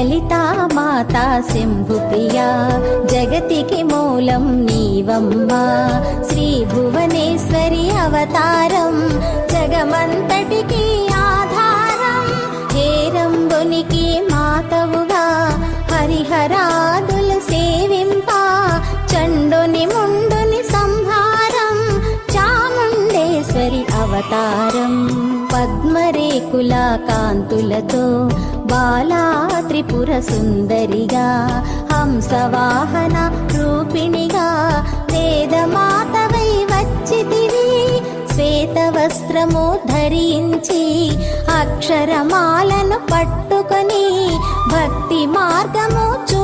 లలితా మాతా శంభుప్రియా జగతికి మూలం నీవమ్మా. శ్రీ భువనేశ్వరి అవతారం జగమంతటికి ఆధారం. హేరంబునికి మాతవుగా హరిహరా అవతారం పద్మరేకుల కాంతులతో బాలా త్రిపుర సుందరిగా హంసవాహన రూపిణిగా వేదమాతవై వచ్చితివి శ్వేతవస్త్రము ధరించి అక్షరమాలను పట్టుకొని భక్తి మార్గము చూ